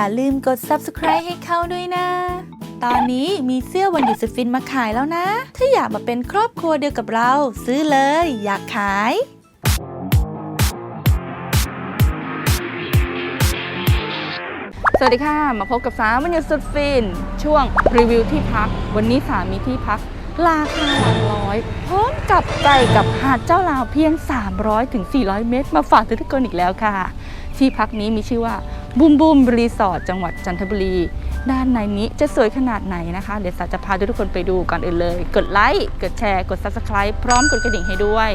อย่าลืมกด subscribe ให้เขาด้วยนะ ตอนนี้มีเสื้อวันหยุดสุดฟินมาขายแล้วนะ ถ้าอยากมาเป็นครอบครัวเดียวกับเรา ซื้อเลย อยากขายสวัสดีค่ะ มาพบกับสามวันหยุดสุดฟิน ช่วงรีวิวที่พัก วันนี้สามีที่พัก ราคาหลักร้อย พร้อมกับไก่กับหาดเจ้าลาวเพียง 300ถึง400 เมตร มาฝากทุกคนอีกแล้วค่ะ ที่พักนี้มีชื่อว่า บูมบูมรีสอร์ทจังหวัดจันทบุรี ด้านในนี้จะสวยขนาดไหนนะคะ เดี๋ยวสาจะพาทุกคนไปดูก่อนอื่นเลย กดไลค์กดแชร์กด subscribe พร้อมกดกระดิ่งให้ด้วย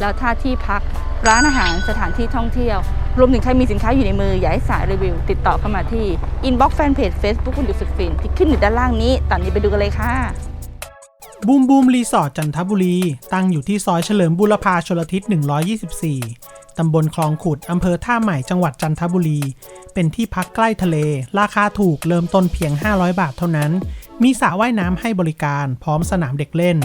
แล้วถ้าที่พักร้านอาหารสถานที่ท่องเที่ยว รวมถึงใครมีสินค้าอยู่ในมือ อยากให้สายรีวิว ติดต่อเข้ามาที่ inbox fanpage Facebook คุณอยู่สุดฟินที่ขึ้นอยู่ด้านล่างนี้ ตอนนี้ไปดูกันเลยค่ะบูมบูมรีสอร์ทจันทบุรี ตั้งอยู่ที่ซอยเฉลิมบุรพาชลทิศ 124 ตำบลคลองขุด อำเภอท่าใหม่จังหวัดจันทบุรี เป็นที่พักใกล้ทะเล ราคาถูกเริ่มต้นเพียง 500 บาทเท่านั้น มีสระว่ายน้ำให้บริการพร้อมสนามเด็กเล่น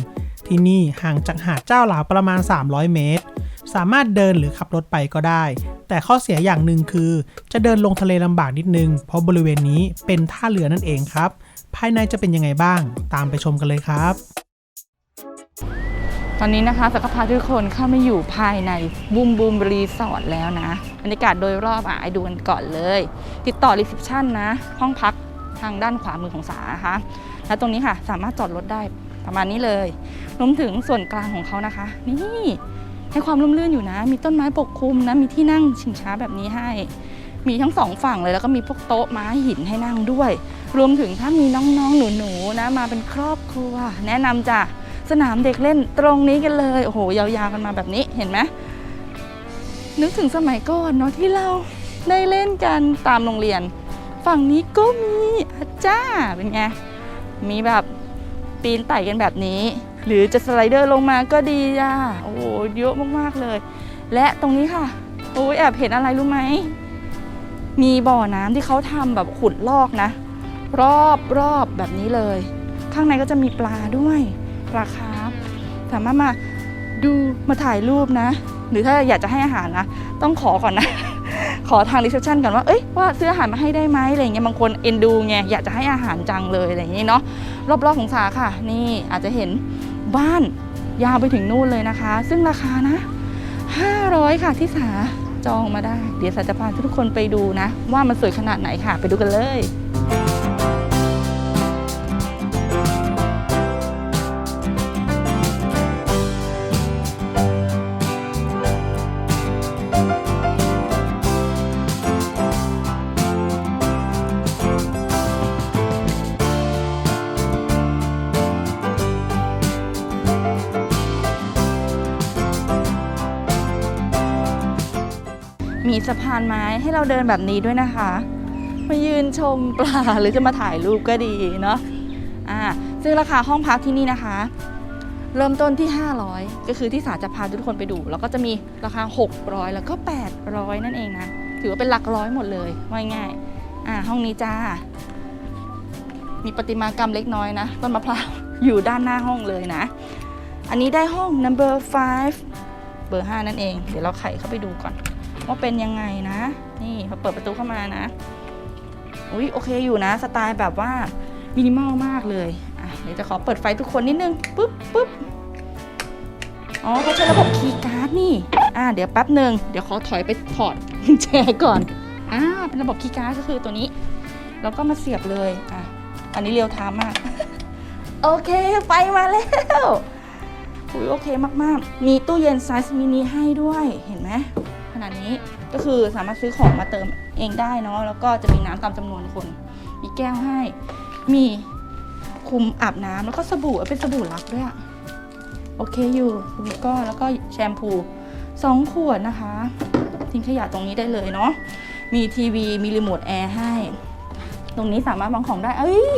ที่นี่ห่างจากหาดเจ้าหลาวประมาณ 300 เมตร สามารถเดินหรือขับรถไปก็ได้ แต่ข้อเสียอย่างหนึ่งคือ จะเดินลงทะเลลำบากนิดนึง เพราะบริเวณนี้เป็นท่าเรือนั่นเองครับ ภายในจะเป็นยังไงบ้าง ตามไปชมกันเลยครับ ตอนนี้นะคะสักพาทุกคนเข้ามาอยู่ภายในบูมบูมรีสอร์ทแล้วนะบรรยากาศโดยรอบอะให้ดูกันก่อนเลย ติดต่อรีเซพชันนะ ห้องพักทางด้านขวามือของสานะคะและตรงนี้ค่ะ สามารถจอดรถได้ประมาณนี้เลยรวมถึงส่วนกลางของเขานะคะ นี่ให้ความร่มรื่นอยู่นะ มีต้นไม้ปกคลุมนะ มีที่นั่งชิงช้าแบบนี้ให้ มีทั้งสองฝั่งเลยแล้วก็มีพวกโต๊ะไม้หินให้นั่งด้วย รวมถึงถ้ามีน้องๆหนูๆนะ มาเป็นครอบครัว แนะนำจ้ะ สนามเด็กเล่นตรงนี้กันเลย โอ้โห ยาวๆกันมาแบบนี้เห็นไหมนึกถึงสมัยก่อนเนาะที่เราได้เล่นกันตามโรงเรียน ฝั่งนี้ก็มีอาจ้าเป็นไง มีแบบปีนไต่กันแบบนี้ หรือจะสไลเดอร์ลงมาก็ดีจ้าโอ้โหเยอะมากๆเลย และตรงนี้ค่ะโอ้ยแอบเห็นอะไรรู้ไหม มีบ่อน้ำที่เขาทำแบบขุดลอกนะ รอบรอบแบบนี้เลย ข้างในก็จะมีปลาด้วย ปลาคาสามารถมาดูมาถ่ายรูปนะ หรือถ้าอยากจะให้อาหารนะ ต้องขอก่อนนะ ขอทางรีเซพชันก่อนว่า เอ้ยว่าซื้ออาหารมาให้ได้ไหมอะไรเงี้ยบางคนเอ็นดูไงอยากจะให้อาหารจังเลยอะไรอย่างงี้เนาะรอบๆของสาค่ะ นี่อาจจะเห็นบ้านยาวไปถึงนู่นเลยนะคะ ซึ่งราคานะ 500 ค่ะที่สาจองมาได้ เดี๋ยวสาจะพาทุกคนไปดูนะ ว่ามันสวยขนาดไหนค่ะ ไปดูกันเลย สะพานไม้ให้เราเดินแบบนี้ด้วยนะคะ มายืนชมปลาหรือจะมาถ่ายรูปก็ดีเนาะอ่าซึ่งราคาห้องพักที่นี่นะคะ เริ่มต้นที่ 500 ก็คือที่สาจะพาทุกคนไปดู แล้วก็จะมีราคา 600 แล้วก็ 800 นั่นเองนะ ถือว่าเป็นหลักร้อยหมดเลยว่าง่ายอ่าห้องนี้จ้า มีประติมากรรมเล็กน้อยนะต้นมะพร้าวอยู่ด้านหน้าห้องเลยนะ อันนี้ได้ห้อง number 5เบอร์5นั่นเอง เดี๋ยวเราไขเข้าไปดูก่อน ว่าเป็นยังไงนะ นี่พอเปิดประตูเข้ามานะ อุ้ยโอเคอยู่นะ สไตล์แบบว่ามินิมอลมากเลยอะเดี๋ยวจะขอเปิดไฟทุกคนนิดนึงปุ๊บปุ๊บอ๋อเขาใช้ระบบคีย์การ์ดนี่ อ่าเดี๋ยวแป๊บหนึ่งเดี๋ยวขอถอยไปถอดกุญแจก่อนอ่าเป็นระบบคีย์การ์ดก็คือตัวนี้ แล้วก็มาเสียบเลยอะอันนี้เรียวทม์มาก โอเคไฟมาแล้วอุ้ยโอเคมากๆ มีตู้เย็นไซส์มินิให้ด้วยเห็นไหม นาดนี้ ก็คือสามารถซื้อของมาเติมเองได้เนาะแล้วก็จะมีน้ำตามจำนวนคน มีแก้วให้ มีคุมอาบน้ำแล้วก็สบู่เป็นสบู่ลักด้วยอะโอเคอยู่สบู่ก้อนแล้วก็แชมพูสองขวดนะคะ ทิ้งขยะตรงนี้ได้เลยเนาะมีทีวีมีรีโมทแอร์ให้ ตรงนี้สามารถวางของได้ เอ้ย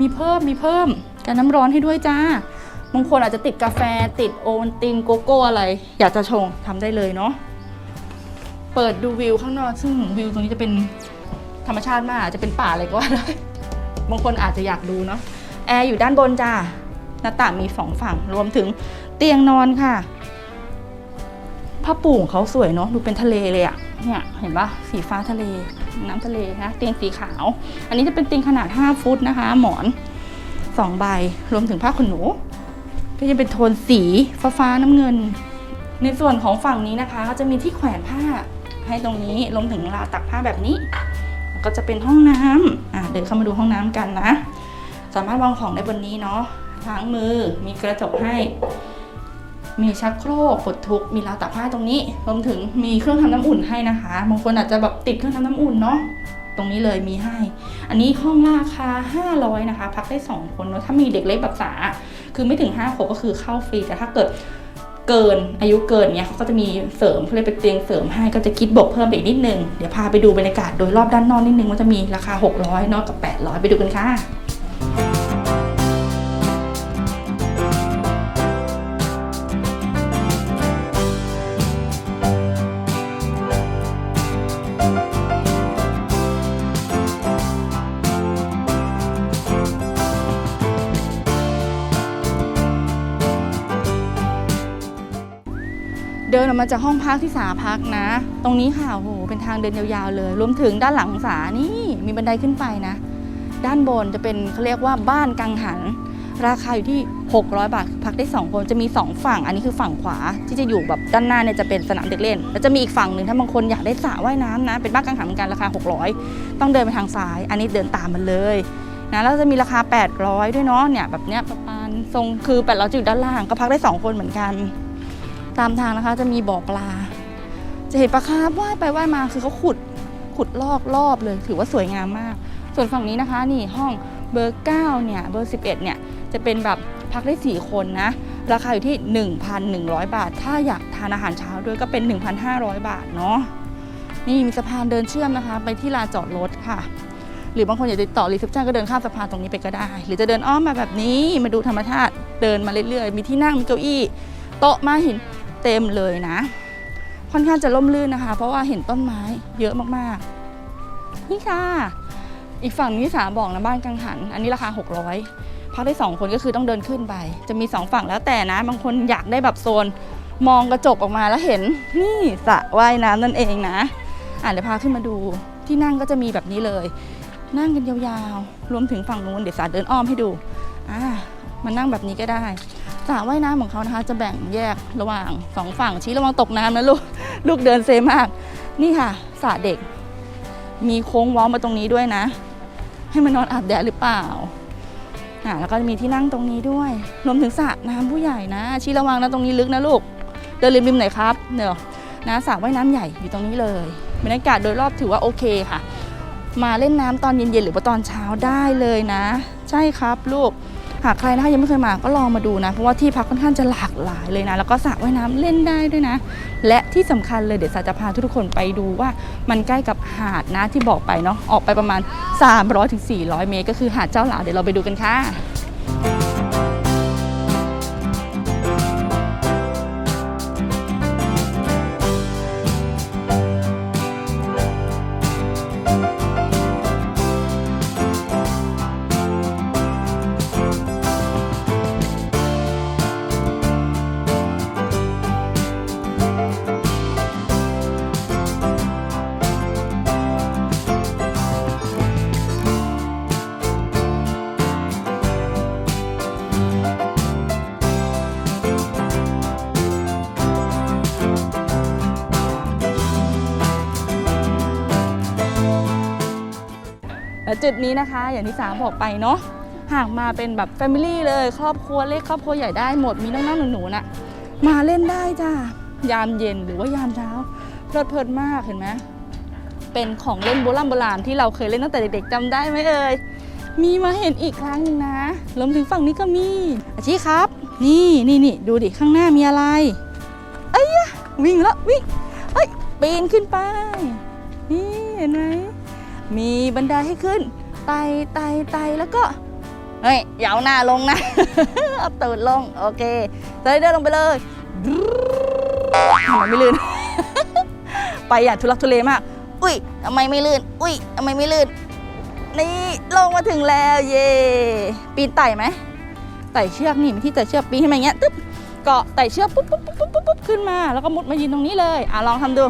มีเพิ่มมีเพิ่มการน้ำร้อนให้ด้วยจ้าบางคนอาจจะติดกาแฟติดโอวัลตินโกโก้อะไร อยากจะชงทำได้เลยเนาะ เปิดดูวิวข้างนอก ซึ่งวิวตรงนี้จะเป็นธรรมชาติมากอาจจะเป็นป่าอะไรก็ว่าได้บางคนอาจจะอยากดูเนาะแอร์อยู่ด้านบนจ้าหน้าต่างมีสองฝั่งรวมถึงเตียงนอนค่ะผ้าปูของเขาสวยเนาะดูเป็นทะเลเลยอะเนี่ยเห็นปะสีฟ้าทะเล น้ำทะเลนะเตียงสีขาว อันนี้จะเป็นเตียงขนาด 5 ฟุตนะคะ หมอน2ใบรวมถึงผ้าขนหนู ก็จะเป็นโทนสีฟ้าฟ้าน้ำเงิน ในส่วนของฝั่งนี้นะคะก็จะมีที่แขวนผ้า ให้ตรงนี้รวมถึงราวตักผ้าแบบนี้ ก็จะเป็นห้องน้ำอะเดินเข้ามาดูห้องน้ำกันนะ สามารถวางของได้บนนี้เนาะล้างมือมีกระจกให้ มีชักโครกกดทุกมีราวตากผ้าตรงนี้รวมถึงมีเครื่องทำน้ำอุ่นให้นะคะบางคนอาจจะแบบติดเครื่องทำน้ำอุ่นเนาะตรงนี้เลยมีให้ อันนี้ห้องราคา 500 นะคะ พักได้ 2 คนเนาะถ้ามีเด็กเล็กแบบสา คือไม่ถึง5ขวบก็คือเข้าฟรี แต่ถ้าเกิด เกินอายุเกินเนี้ยเขาก็จะมีเสริมเขาเรียกเป็นเตียงเสริมให้ก็จะคิดบวกเพิ่มไปอีกนิดนึง เดี๋ยวพาไปดูบรรยากาศโดยรอบด้านนอกนิดนึงว่าจะมีราคา 600เนาะกับ 800 ไปดูกันค่ะ เดินออกมาจากห้องพักที่สาพักนะ ตรงนี้ค่ะโอ้โหเป็นทางเดินยาวๆเลย รวมถึงด้านหลังสานี่มีบันไดขึ้นไปนะ ด้านบนจะเป็นเขาเรียกว่าบ้านกังหัน ราคาอยู่ที่ 600 บาทพักได้ 2 คนจะมี 2 ฝั่ง อันนี้คือฝั่งขวาที่จะอยู่แบบด้านหน้าเนี่ยจะเป็นสนามเด็กเล่น แล้วจะมีอีกฝั่งหนึ่งถ้าบางคนอยากได้สระว่ายน้ำนะ เป็นบ้านกังหันเหมือนกันราคา 600 ต้องเดินไปทางซ้าย อันนี้เดินตามมันเลยนะแล้วจะมีราคา 800 ด้วยเนาะเนี่ยแบบเนี้ยประมาณทรงคือ800จะอยู่ด้านล่างก็พักได้ 2 คนเหมือนกัน ตามทางนะคะจะมีบ่อปลา จะเห็นปลาคาร์ฟว่ายไปว่ายมาคือเขาขุดขุดลอกรอบเลย ถือว่าสวยงามมาก ส่วนฝั่งนี้นะคะนี่ห้องเบอร์ 9 เนี่ย เบอร์ 11 เนี่ย จะเป็นแบบพักได้ 4 คนนะ ราคาอยู่ที่ 1,100 บาท ถ้าอยากทานอาหารเช้าด้วยก็เป็น 1,500 บาทเนาะนี่มีสะพานเดินเชื่อมนะคะ ไปที่ลานจอดรถค่ะ หรือบางคนอยากจะติดต่อรีเซพชันก็เดินข้ามสะพานตรงนี้ไปก็ได้ หรือจะเดินอ้อมมาแบบนี้มาดูธรรมชาติเดินมาเรื่อยๆ มีที่นั่งมีเก้าอี้ โต๊ะมาหิน เต็มเลยนะ ค่อนข้างจะร่มรื่นนะคะ เพราะว่าเห็นต้นไม้เยอะมากๆ นี่ค่ะ อีกฝั่งนี้สาบอกนะบ้านกังหัน อันนี้ราคา 600พักได้ 2 คนก็คือต้องเดินขึ้นไป จะมี 2 ฝั่งแล้วแต่นะ บางคนอยากได้แบบโซน มองกระจกออกมาแล้วเห็นนี่สระว่ายน้ำนั่นเองนะ อะเดี๋ยวพาขึ้นมาดูที่นั่งก็จะมีแบบนี้เลย นั่งกันยาวๆ รวมถึงฝั่งนู้นเดี๋ยวสาเดินอ้อมให้ดูอ่ามานั่งแบบนี้ก็ได้ สระว่ายน้ำของเขานะคะ จะแบ่งแยกระหว่างสองฝั่งชี้ระวังตกน้ำนะลูกลูกเดินเซมาก นี่ค่ะสระเด็ก มีโค้งว้ามาตรงนี้ด้วยนะ ให้มันนอนอาบแดดหรือเปล่าอะแล้วก็มีที่นั่งตรงนี้ด้วย รวมถึงสระน้ำผู้ใหญ่นะ ชี้ระวังนะตรงนี้ลึกนะลูก เดินริมๆหน่อยครับเดี๋ยนะสระว่ายน้ำใหญ่อยู่ตรงนี้เลยบรรยากาศโดยรอบถือว่าโอเคค่ะ มาเล่นน้ำตอนเย็นๆหรือว่าตอนเช้าได้เลยนะ ใช่ครับลูก หากใครนะคะยังไม่เคยมาก็ลองมาดูนะ เพราะว่าที่พักค่อนข้างจะหลากหลายเลยนะ แล้วก็สระว่ายน้ำเล่นได้ด้วยนะ และที่สำคัญเลยเดี๋ยวสาจะพาทุกคนไปดูว่ามันใกล้กับหาดนะที่บอกไปเนาะออกไปประมาณ 300-400 เมตร ก็คือหาดเจ้าหลาเดี๋ยวเราไปดูกันค่ะ จุดนี้นะคะ อย่างที่สามบอกไปเนาะหากมาเป็นแบบแฟมิลี่เลยครอบครัวเล็กครอบครัวใหญ่ได้หมดมีน้องๆหนูๆน่ะมาเล่นได้จ้ายามเย็นหรือว่ายามเช้าเพลิดเพลินมากเห็นไหมเป็นของเล่นโบราณโบราณที่เราเคยเล่นตั้งแต่เด็กๆจำได้ไหมเอ่ยมีมาเห็นอีกครั้งหนึงนะรวมถึงฝั่งนี้ก็มีอาชีครับ นี่นี่นี่ดูดิข้างหน้ามีอะไรเอ้ยวิ่งแล้ววิ่งเอ้ยปีนขึ้นไปนี่เห็นไหม มีบันไดให้ขึ้นไต่ไต่ไต่แล้วก็เฮ้ยอย่าเอาหน้าลงนะเอาตูดลงโอเคสไลเดอร์ลงไปเลยทำไมไม่ลื่น ไปอย่างทุลักทุเลมาก อุ้ยทำไมไม่ลื่น อุ้ยทำไมไม่ลื่น นี่ลงมาถึงแล้วเย่ปีนไต่ไหมไต่เชือกนี่มีที่ไต่เชือกปีนขึ้นมาอย่างเงี้ยตึ๊บเกาะไต่เชือกปุ๊บปุ๊บปุ๊บปุ๊บปุ๊บขึ้นมา แล้วก็มุดมายืนตรงนี้เลย อะลองทำดู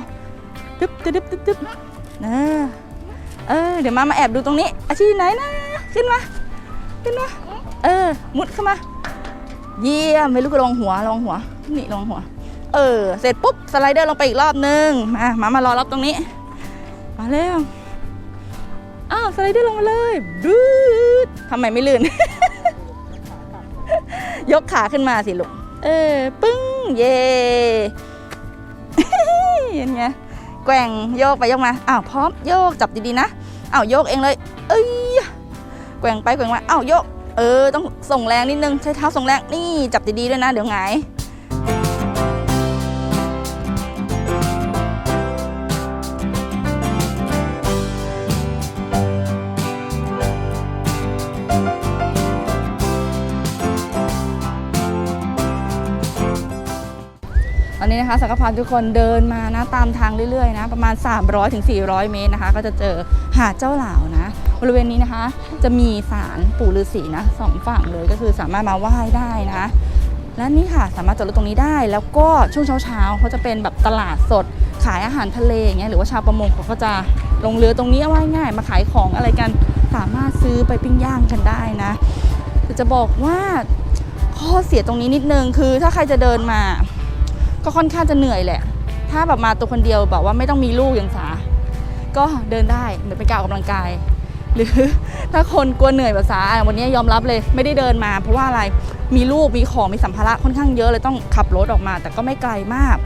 ตึ๊บตึ๊บตึ๊บตึ๊บตึ๊บ เออเดี๋ยวมามาแอบดูตรงนี้ อาชีพไหนนะ ขึ้นมา ขึ้นมา เออ มุดเข้ามา เยี่ยมไม่รู้ก็ลองหัวลองหัว นี่ลองหัว เออ เสร็จปุ๊บสไลเดอร์ลงไปอีกรอบนึง มา มามารอรับตรงนี้ มาเร็ว อ้าวสไลเดอร์ลงมาเลยดูดทำไมไม่ลื่น ยกขาขึ้นมาสิลูก เออ ปึ้ง เย่เห็นไง กว่งโยกไปโยกมาอ้าวพร้อมโยกจับดีๆนะอ้าวโยกเองเลย เอ้ยแกว่งไปแกว่งมาอ้าวโยก เออต้องส่งแรงนิดนึงใช้เท้าส่งแรงนี่จับดีๆด้วยนะ เดี๋ยวหงาย นะคะสังกพานทุกคนเดินมานะตามทางเรื่อยๆนะประมาณ 300-400ถึง400 เมตรนะคะ ก็จะเจอหาดเจ้าหลานะ บริเวณนี้นะคะ จะมีศาลปู่ฤาษีนะสองฝั่งเลยก็คือสามารถมาไหว้ได้นะและนี่ค่ะสามารถจอดรถตรงนี้ได้ แล้วก็ช่วงเช้าๆเขาจะเป็นแบบตลาดสดขายอาหารทะเลอย่างเงี้ยหรือว่าชาวประมงเขาก็จะลงเรือตรงนี้เอาไว้ง่ายมาขายของอะไรกันสามารถซื้อไปปิ้งย่างกันได้นะแต่จะบอกว่าข้อเสียตรงนี้นิดนึงคือถ้าใครจะเดินมา ก็ค่อนข้างจะเหนื่อยแหละ ถ้าแบบมาตัวคนเดียวแบบว่าไม่ต้องมีลูกอย่างสา ก็เดินได้เหมือนเป็นการออกกำลังกาย หรือถ้าคนกลัวเหนื่อยแบบสาวันนี้ยอมรับเลยไม่ได้เดินมา เพราะว่าอะไรมีลูกมีของมีสัมภาระค่อนข้างเยอะเลยต้องขับรถออกมา แต่ก็ไม่ไกลมาก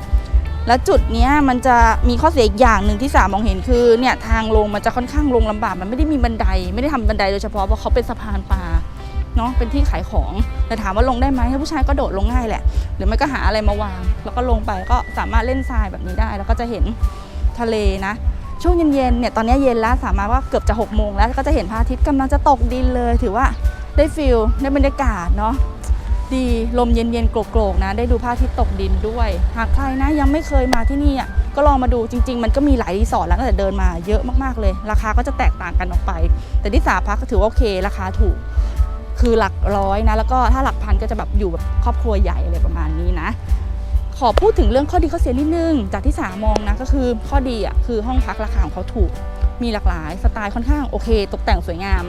และจุดนี้มันจะมีข้อเสียอีกอย่างหนึ่งที่สามมองเห็นคือเนี่ยทางลงมันจะค่อนข้างลงลำบากมันไม่ได้มีบันได ไม่ได้ทำบันไดโดยเฉพาะเพราะเขาเป็นสะพานปลา เนาะเป็นที่ขายของแต่ถามว่าลงได้ไหมผู้ชายก็โดดลงง่ายแหละ หรือไม่ก็หาอะไรมาวาง แล้วก็ลงไปก็สามารถเล่นทรายแบบนี้ได้ แล้วก็จะเห็นทะเลนะ ช่วงเย็นๆเนี่ยตอนนี้เย็นแล้วสามารถว่าเกือบจะ6กโมงแล้วก็จะเห็นพระอาทิตย์กำลังจะตกดินเลย ถือว่าได้ฟิลได้บรรยากาศเนาะดีลมเย็นๆโกรกๆนะ ได้ดูพระอาทิตย์ตกดินด้วย หากใครนะยังไม่เคยมาที่นี่อะก็ลองมาดูจริง ๆ มันก็มีหลายรีสอร์ทแล้วแต่เดินมาเยอะมากๆเลย ราคาก็จะแตกต่างกันออกไป แต่ที่สาพักก็ถือว่าโอเค ราคาถูก คือหลักร้อยนะ แล้วก็ถ้าหลักพันก็จะแบบอยู่แบบครอบครัวใหญ่อะไรประมาณนี้นะ ขอพูดถึงเรื่องข้อดีข้อเสียนิดนึง จากที่สามองนะก็คือข้อดีอะคือห้องพักราคาของเขาถูก มีหลากหลายสไตล์ค่อนข้างโอเค ตกแต่งสวยงาม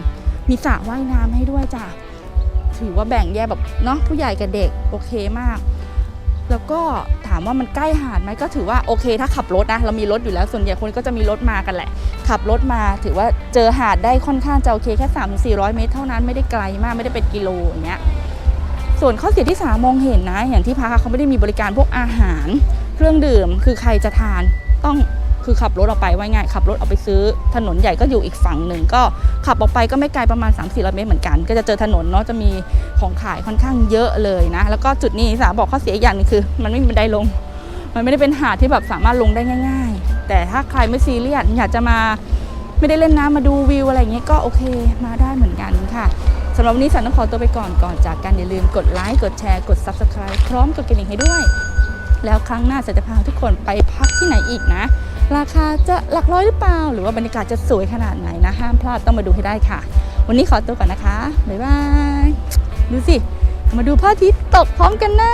มีสระว่ายน้ำให้ด้วยจ้ะถือว่าแบ่งแยกแบบเนาะผู้ใหญ่กับเด็กโอเคมาก แล้วก็ถามว่ามันใกล้หาดไหมก็ถือว่าโอเค ถ้าขับรถนะเรามีรถอยู่แล้วส่วนใหญ่คนก็จะมีรถมากันแหละ ขับรถมาถือว่าเจอหาดได้ค่อนข้างจะโอเคแค่3 4 0 0 เมตรเท่านั้นไม่ได้ไกลมากไม่ได้เป็นกิโลอย่างเงี้ยส่วนข้อเสียที่สามมองเห็นนะ อย่างที่พักเขาไม่ได้มีบริการพวกอาหาร เครื่องดื่มคือใครจะทานต้อง คือขับรถออกไปไว้ง่ายขับรถออกไปซื้อถนนใหญ่ก็อยู่อีกฝั่งหนึ่งก็ขับออกไปก็ไม่ไกลประมาณ 3 4 0 0เมตรเหมือนกัน ก็จะเจอถนนเนาะจะมีของขายค่อนข้างเยอะเลยนะ แล้วก็จุดนี้สาบอกข้อเสียอย่างนึงคือ มันไม่มีบันไดลง มันไม่ได้เป็นหาดที่แบบสามารถลงได้ง่าย ๆ แต่ถ้าใครไม่ซีเรียสอยากจะมาไม่ได้เล่นน้ำมาดูวิวอะไรอย่างเงี้ยก็โอเคมาได้เหมือนกันค่ะสำหรับวันนี้สันต้องขอตัวไปก่อนก่อนจากกันอย่าลืมกดไลค์กดแชร์กด Subscribe พร้อมกดกระดิ่งให้ด้วย แล้วครั้งหน้าจะพาทุกคนไปพักที่ไหนอีกนะ ราคาจะหลักร้อยหรือเปล่า หรือว่าบรรยากาศจะสวยขนาดไหนนะ ห้ามพลาดต้องมาดูให้ได้ค่ะ วันนี้ขอตัวก่อนนะคะ บ๊ายบาย ดูสิ มาดูพระอาทิตย์ตกพร้อมกันนะ